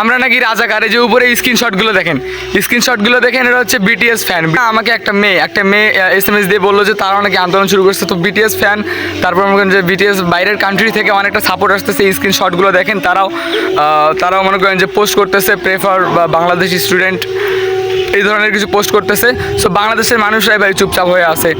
আমরা নাকি রাজাকারে যে উপরে স্ক্রিনশটগুলো দেখেন। স্ক্রিনশটগুলো দেখেন এটা হচ্ছে বিটিএস ফ্যান আমাকে একটা মেয়ে একটা মেয়ে এস এম এস দিয়ে বলল যে তারা অনেকে আন্দোলন শুরু করছে। তো বিটিএস ফ্যান তারপর মনে করেন যে বিটিএস বাইরের কান্ট্রি থেকে অনেকটা সাপোর্ট আসতেছে স্ক্রিনশটগুলো দেখেন। তারাও তারাও মনে করেন যে পোস্ট করতেছে প্রেফার বা বাংলাদেশি স্টুডেন্ট এই ধরনের কিছু পোস্ট করতেছে। সো বাংলাদেশের মানুষরাই ভাই চুপচাপ হয়ে আছে।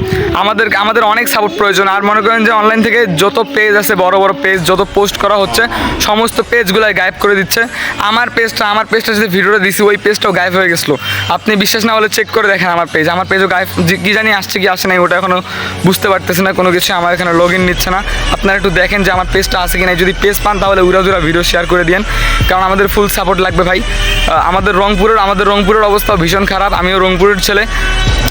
আমাদের আমাদের অনেক সাপোর্ট প্রয়োজন। আর মনে করেন যে অনলাইন থেকে যত পেজ আছে, বড় বড় পেজ যত পোস্ট করা হচ্ছে, সমস্ত পেজগুলাই গায়েব করে দিচ্ছে। আমার পেজটা আমার পেজটা যদি ভিডিওটা দিছি, ওই পেজটাও গায়েব হয়ে গেছিল। আপনি বিশ্বাস না হলে চেক করে দেখেন আমার পেজ আমার পেজও গায়েব কি জানি আসছে কি আসে নাই, ওটা এখনও বুঝতে পারতেছে না, কোনো কিছু আমার এখানে লগ ইন নিচ্ছে না। আপনারা একটু দেখেন যে আমার পেজটা আছে কি নাই। যদি পেজ পান, তাহলে উড়া দুরা ভিডিও শেয়ার করে দিন কারণ আমাদের ফুল সাপোর্ট লাগবে ভাই। আমাদের রংপুরের আমাদের রংপুরের অবস্থাও ভীষণ খারাপ। আমিও রংপুরের ছেলে।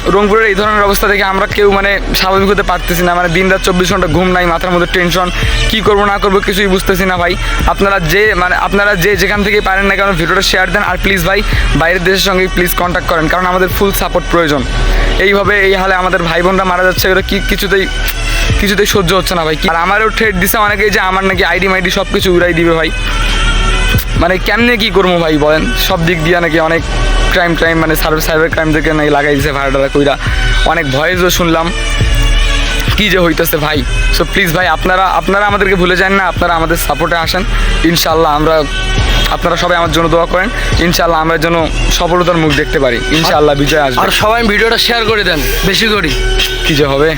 রংপুরের এই ধরনের অবস্থা দেখে আমরা কেউ মানে স্বাভাবিক হতে পারতেছি না। মানে দিন রাত চব্বিশ ঘণ্টা ঘুম নাই, মাথার মধ্যে টেনশন কী করব, না করব কিছুই বুঝতেছি না ভাই। আপনারা যে মানে আপনারা যে যেখান থেকে পারেন না কেন ভিডিওটা শেয়ার দেন। আর প্লিজ ভাই, বাইরের দেশের সঙ্গে প্লিজ কন্ট্যাক্ট করেন। কারণ আমাদের ফুল সাপোর্ট প্রয়োজন। এইভাবে, এই হালে আমাদের ভাই বোনরা মারা যাচ্ছে এগুলো কি কিছুতেই কিছুতেই সহ্য হচ্ছে না ভাই। আর আমারও ট্রেড দিছে অনেকেই যে আমার নাকি আইডি মাইডি সব কিছু উড়াই দিবে ভাই। মানে কেমনে কি করব ভাই বলেন? সব দিক দিয়ে নাকি অনেক ক্রাইম ক্রাইম মানে সার্ভিস সাইবার ক্রাইম থেকে নাকি লাগাই দিছে ভাড়াটা কইরা। অনেক ভয়েসও শুনলাম। কি যে হইতেছে ভাই? সো প্লিজ ভাই আপনারা আপনারা আমাদেরকে ভুলে যান না আপনারা আমাদের সাপোর্টে আসেন। ইনশাল্লাহ আমরা আপনারা সবাই আমার জন্য দোয়া করেন। ইনশাল্লাহ আমরা যেন সফলতার মুখ দেখতে পারি। ইনশাল্লাহ বিজয় আসবে। আর সবাই ভিডিওটা শেয়ার করে দেন বেশি করে। কি যে হবে?